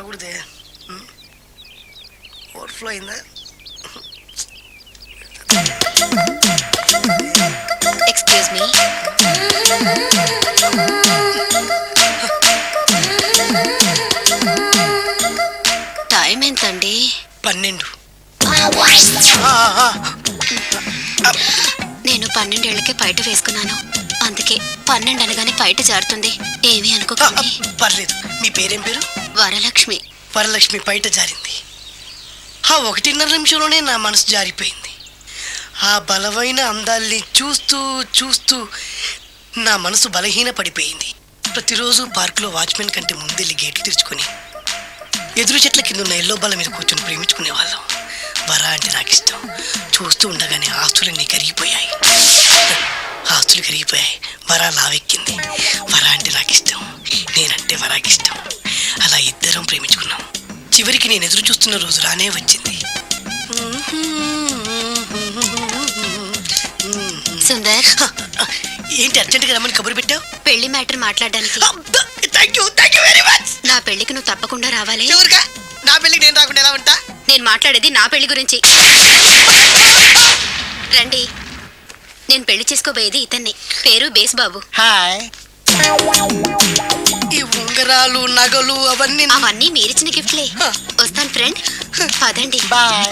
రాకూడదే overflow అయిందా? Excuse me time ఎంతండి? పన్నెండు. నేను పన్నెండేళ్ళకే బయట వేసుకున్నాను. అందుకే పన్నెండు అనగానే బయట జారుతుంది. ఏమీ అనుకోకండి. పర్లేదు. మీ పేరేం పేరు? వరలక్ష్మి. వరలక్ష్మి బయట జారింది. ఆ ఒకటిన్నర నిమిషంలోనే నా మనసు జారిపోయింది. ఆ బలమైన అందాల్ని చూస్తూ చూస్తూ నా మనసు బలహీన పడిపోయింది ప్రతిరోజు పార్కులో వాచ్మెన్ కంటే ముందెళ్ళి గేట్లు తెరుచుకొని ఎదురు చెట్ల కింద ఉన్న ఎల్లో బల మీద కూర్చొని ప్రేమించుకునే వాళ్ళం. వర అంటే నాకు ఇష్టం చూస్తూ ఉండగానే ఆస్తులన్నీ కరిగిపోయాయి. ఆస్తులు కరిగిపోయాయి. వర లావే వర అంటే నాకు ఇష్టం నేనంటే వరాకి ఇష్టం అలా ఇద్దరం ప్రేమించుకున్నాం. చివరికి నేను ఎదురు చూస్తున్న రోజు రానే వచ్చింది. సుందర్. ఏంటి అర్జెంటుగా రమ్మని కబురు పెట్టావు? పెళ్ళి మ్యాటర్ మాట్లాడడానికి. Thank you thank you very much నా పెళ్ళికి నువ్వు తప్పకుండా రావాలి. చివరిగా నా పెళ్ళికి నేను రాకుండా ఎలా ఉంటా? నేను మాట్లాడేది నా పెళ్ళి గురించి. రండి. పెళ్ళి చేసుకోబోయేది ఇతన్ని. పేరు బేస్బాబు హాయ్. ఈ ఉంగరాలు నగలు అవన్నీ నా- అవన్నీ మీరిచ్చిన గిఫ్ట్లే. వస్తాను ఫ్రెండ్. పదండి. బాయ్.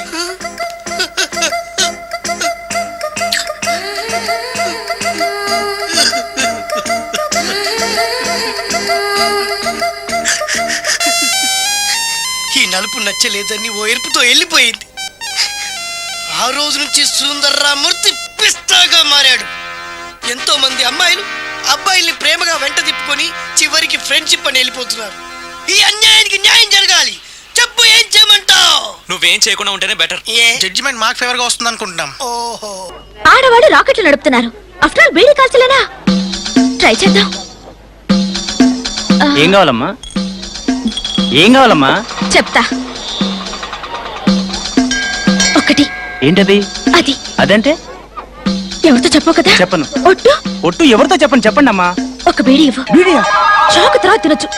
ఈ నలుపు నచ్చలేదని ఓ ఎరుపుతో వెళ్ళిపోయింది. ఆ రోజు నుంచి సుందర్రామూర్తి పిస్తాగా మారాడు. ఎంతో మంది అమ్మాయిలు అబ్బాయిల్ని ప్రేమగా వెంట తిప్పుకొని చివరికి ఫ్రెండ్షిప్ అని వెళ్ళిపోతున్నారు. ఈ అన్యాయానికి న్యాయం జరగాలి. చెప్పు ఏం చేయమంటావు? నువ్వేం చేయకుండా ఉంటేనే బెటర్. ఏ? జడ్జిమెంట్ మాకు ఫేవర్గా వస్తుంది అనుకుంటున్నాం ఓహో. ఆడవాళ్ళు రాకెట్లు నడుపుతున్నారు. ఆఫ్టర్ ఆల్ బీడీ కాల్చలేనా? ట్రై చేద్దాం. ఏం కావాలమ్మా? ఏం కావాలమ్మా? చెప్తా. ఒకటి. ఏంటది? అది. అదంటే? ఎవరితో చెప్పు కదా? చెప్పను. ఒట్టు? ఒట్టు ఎవరితో చెప్పండి చెప్పండి అమ్మా ఒక బీడీ ఇవ్వు. బీడియా? చాకు తర్వాత తినొచ్చు.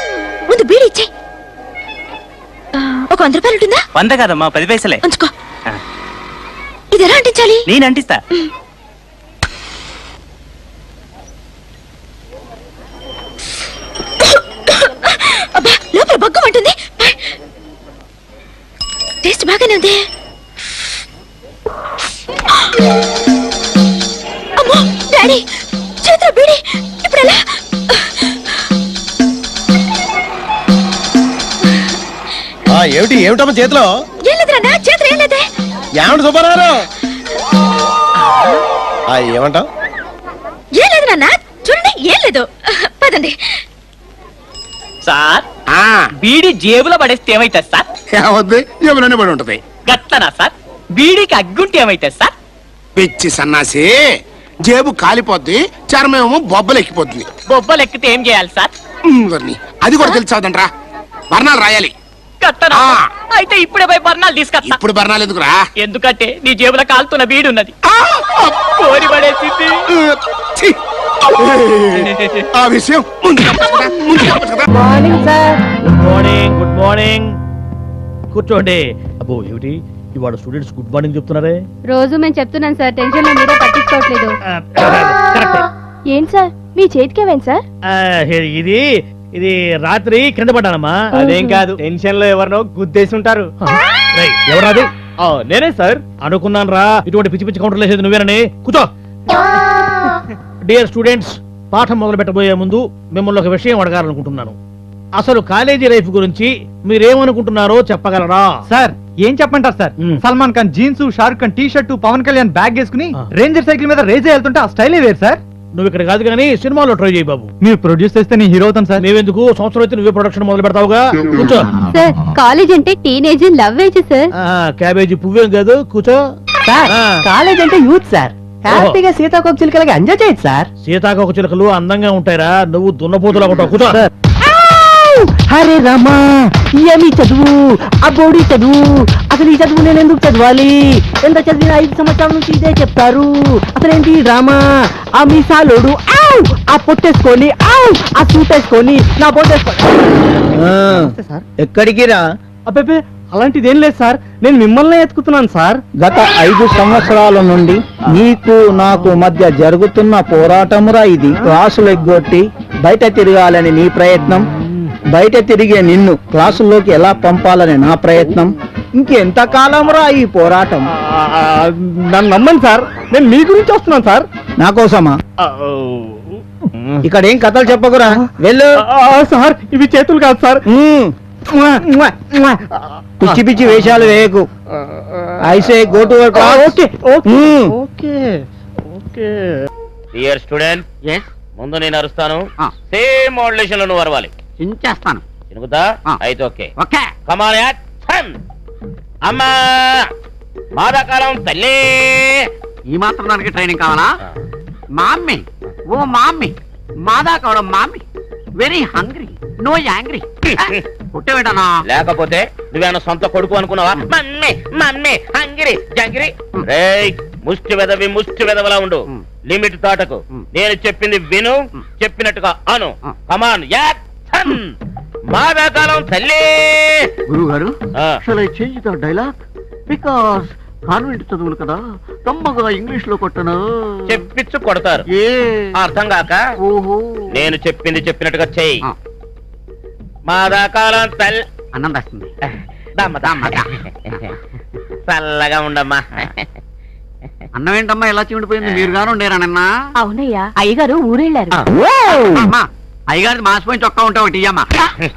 ముందు బీడీ ఇచ్చే ఒక వంద రూపాయలు ఉంటుందా? వంద కాదమ్మా పది పైసలే. ఉంచుకో. ఇది ఎలా అంటించాలి? నేను అంటిస్తా. బీడి ఇప్పుడు ఎలా ఆ ఏమిటి ఏమిటమ్మా చేతిలో? ఏం లేదు నాన్న చేతిలో ఏం లేదే? ఏమంట సుబ్బారావు ఏమంటావు? ఏం లేదు నాన్న చూడండి ఏం లేదు. పదండి. సార్ బీడి జేబులో పడేస్తే ఏమైతుంది సార్? ఏమవుద్ది ఎవరైనా పడి ఉంటది? గట్లనా సార్? బీడీకి అగ్గుంటే ఏమైతుంది సార్? పిచ్చి సన్నాసి. జేబు కాలిపోద్ది చర్మేమో బొబ్బలు ఎక్కిపోద్ది బొబ్బలు ఎక్కితే ఏం చేయాలి సార్. అది కూడా తెలిసావుదంట్రా వర్ణాలు రాయాలి. కట్టనా. అయితే ఇప్పుడే పోయి బర్ణాలు తీసుకొస్తా. ఇప్పుడు బర్ణాలు ఎందుకురా? ఎందుకంటే నీ జేబులో కాలుతున్న బీడి ఉన్నది ఆ! కోరి పడేసింది! ఆ విషయం. గుడ్ మార్నింగ్ గుడ్ మార్నింగ్ కూర్చోండి. అబ్బో ఏమిటి? ఇవాళ స్టూడెంట్స్ గుడ్ మార్నింగ్ చెప్తున్నారే? రోజు మేము చెప్తున్నాం సార్ టెన్షన్లో మీరే పట్టించుకోవట్లేదు. కరెక్ట్. ఏంటి సార్? మీ చేతికేవేంటి సార్? ఇది ఇది రాత్రి కింద పడ్డానమ్మా. అదేం కాదు. టెన్షన్లో ఎవరినో గుద్దేసి ఉంటారు. ఎవరది నేనే సార్. అనుకున్నాను రా ఇటువంటి పిచ్చి పిచ్చి కౌంటర్లు వేసేది నువ్వేనని. కూర్చో. డియర్ స్టూడెంట్స్ పాఠం మొదలు పెట్టబోయే ముందు మిమ్మల్ని ఒక విషయం అడగాలనుకుంటున్నాను. అసలు కాలేజీ లైఫ్ గురించి మీరేమనుకుంటున్నారో చెప్పగలరా? సార్ ఏం చెప్పంటారు sir. Salman Khan jeans Shahrukh Khan T shirt Pawan Kalyan bag వేసుకుని. రేంజర్ సైకిల్ మీద రేజ్ వెళ్తుంటే ఆ స్టైలే వేరు సార్. నువ్వు ఇక్కడ కాదు కానీ సినిమాలో ట్రై చేయి బాబు. మీరు ప్రొడ్యూస్ చేస్తే నేను హీరో అవుతాను సార్. మేవెందుకు సంవత్సరం అయితే నువ్వే ప్రొడక్షన్ మొదలు పెడతావుగా? కూర్చో. సార్ కాలేజ్ అంటే టీనేజ్ లవ్ ఏజ్ సార్. ఆ, క్యాబేజీ పువ్వేం కాదు? కూర్చో. సార్ ఆ. కాలేజ్ అంటే యూత్ సార్. హ్యాపీగా సీతాకోక చిలుకలకి ఎంజాయ్ చేయొచ్చు సార్. సీతాకోక చిలుకలు అందంగా ఉంటాయిరా. నువ్వు దున్నపోతులా ఉంటావు. కూర్చో. హరే రామా ఏమి చదువు? ఆ బోడి చదువు. అసలు ఈ చదువు నేను ఎందుకు చదవాలి? ఎంత చదివిన ఐదు సంవత్సరాల నుంచి ఇదే చెప్తారు. అసలేంటి డ్రామా ఆ మీసాలోడు ఆవ్! ఆ పొట్టేసుకొని ఆవ్! ఆ సూట్ వేసుకొని నా పొట్టేసుకొని సార్. ఎక్కడికి రా? అబ్బే అలాంటిది ఏం లేదు సార్. నేను మిమ్మల్ని ఎత్తుకుతున్నాను సార్. గత ఐదు సంవత్సరాల నుండి నీకు నాకు మధ్య జరుగుతున్న పోరాటమురా ఇది. క్లాసులు ఎగ్గొట్టి బయట తిరగాలని నీ ప్రయత్నం. బయట తిరిగే నిన్ను క్లాసుల్లోకి ఎలా పంపాలని నా ప్రయత్నం? ఇంకెంత కాలంరా ఈ పోరాటం? నన్ను నమ్మండి సార్. నేను మీ గురించి వస్తున్నాను సార్. నా కోసమా? ఇక్కడ ఏం కథలు చెప్పకురా? వెళ్ళు. సార్ ఇవి చేతులు కాదు సార్. ఉమ్. పిచ్చి పిచ్చి వేషాలు వేయకు. I say go to okay okay okay dear student ముందు నేను అరుస్తాను. సేమ్ మోడ్యులేషన్లో నువ్వు అరవాలి. చేస్తాను తిరుగుతా ఆ. అయితే ఓకే. ఓకే. కమాన్ యాక్షన్ అమ్మా! మాదాకాలం తల్లి! ఈ మాత్రం దానికి ట్రైనింగ్ కావాలా? మామ్మీ. ఓ మామ్మీ. మాదా కావడం mummy very hungry no angry పుట్టేవేటనా లేకపోతే నువ్వేనా సొంత కొడుకు అనుకున్నావా? మమ్మీ మమ్మీ హంగిరి జంగిరి రేయ్ ముష్టి వెదవి ముష్టి వెదవలా ఉండు. మ్. లిమిట్ దాటకు మ్. నేను చెప్పింది విను మ్. చెప్పినట్టుగా అను. కమాన్ యాక్షన్ మాదాకాలం తల్లి. గురువు గారు. Shall I change the dialogue because convent చదువులు కదా కమ్మగా ఇంగ్లీష్లో కొట్టను. చెప్పించు కొడతారు. ఏ? అర్థం కాక ఓహో. నేను చెప్పింది చెప్పినట్టుగా చెయ్యి. ఆ. మాదాకాలం తల్లి అన్నం దమ్మ దమ్మ. చల్లగా ఉండమ్మా. అన్నం ఏంటమ్మా ఎలా చిమిడిపోయింది? మీరు గాను ఉండేరా నిన్న. అవునయ్యా అయ్యగారు ఊరెళ్ళారు. అమ్మా. అయ్యగారి మాసిపోయిన చొక్కా ఉంటా ఒకటి ఇయ్యమ్మా.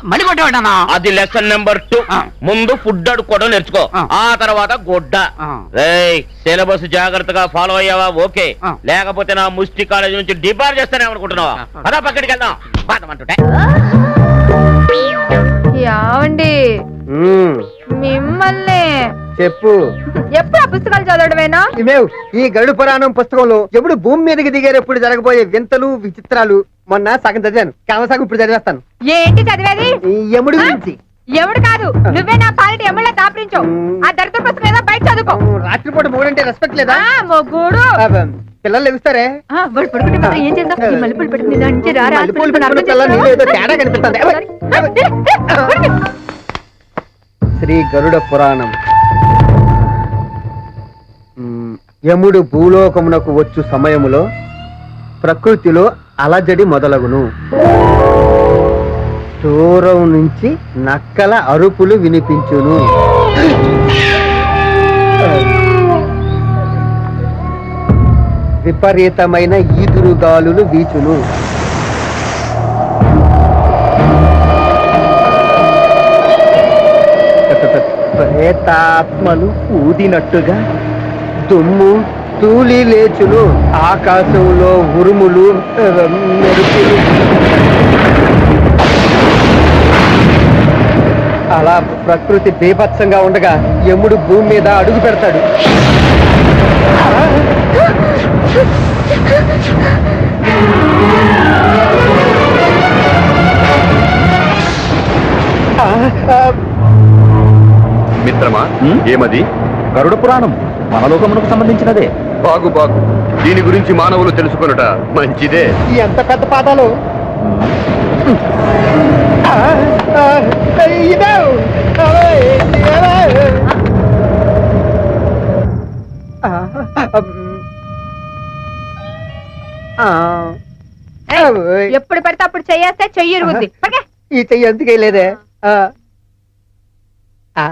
మళ్ళీ కొట్టేవాడన్నా అది లెసన్ నెంబర్ టూ. ముందు ఫుడ్ అడుక్కోవడం నేర్చుకో. ఆ. తర్వాత గొడ్డ. సిలబస్ జాగ్రత్తగా ఫాలో అయ్యావా? ఓకే. లేకపోతే నా ముష్టి కాలేజ్ నుంచి డిబార్ చేస్తానే అనుకుంటున్నావా? పదా పక్కడికి వెళ్దాం. బాధమంటుంటే యావండి. మిమ్మల్ని చెప్పు. ఎప్పుడు ఆ పుస్తకాలు చదవడమేనా? ఈ గరుడు పురాణం పుస్తకంలో ఎప్పుడు భూమి మీదకి దిగేటప్పుడు జరగబోయే వింతలు విచిత్రాలు మొన్న సగం చదివాను. కావ సగం ఇప్పుడు చదివేస్తాను. ఏంటి చదివేది? ఈ యముడి గురించి. ఎవడు కాదు. నువ్వే నా పాలిటి ఎమ్మెల్యే దాపరించు ఆ దరిద్ర పుస్తకం ఏదో బయట చదువుకో. రాత్రిపూట మూడంటే రెస్పెక్ట్ లేదా? ఆ, అబ్బ, పిల్లలు లెగుస్తారే? ఆ, వాడు పడుకుంటే మాత్రం ఏం చేద్దాం? ఈ మల్లెపూలు పెట్టుకుని రారా? మల్లెపూలు పెట్టుకున్న నీలో ఏదో? తేడా కనిపిస్తుంది. శ్రీ గరుడ పురాణం. యముడు భూలోకమునకు వచ్చు సమయములో ప్రకృతిలో అలజడి మొదలగును. దూరం నుంచి నక్కల అరుపులు వినిపించును. విపరీతమైన ఈదురుగాలులు వీచును. ప్రేతాత్మలు ఊదినట్టుగా. దుమ్ము తూలి లేచులు ఆకాశంలో ఉరుములు మెరుపులు. అలా ప్రకృతి బీభత్సంగా ఉండగా యముడు భూమి మీద అడుగు పెడతాడు. మిత్రమా ఏమది? గరుడ పురాణం. మనలోకమునకు సంబంధించినదే. బాగు బాగు. దీని గురించి మానవులు తెలుసుకొనుట మంచిదే. ఎంత పెద్ద పాదాలు. ఎప్పుడు పడితే అప్పుడు చెయ్యేస్తే చెయ్యి ఇరుగుద్ది. ఈ చెయ్యి ఎందుకే లేదే ఆ. ఆ.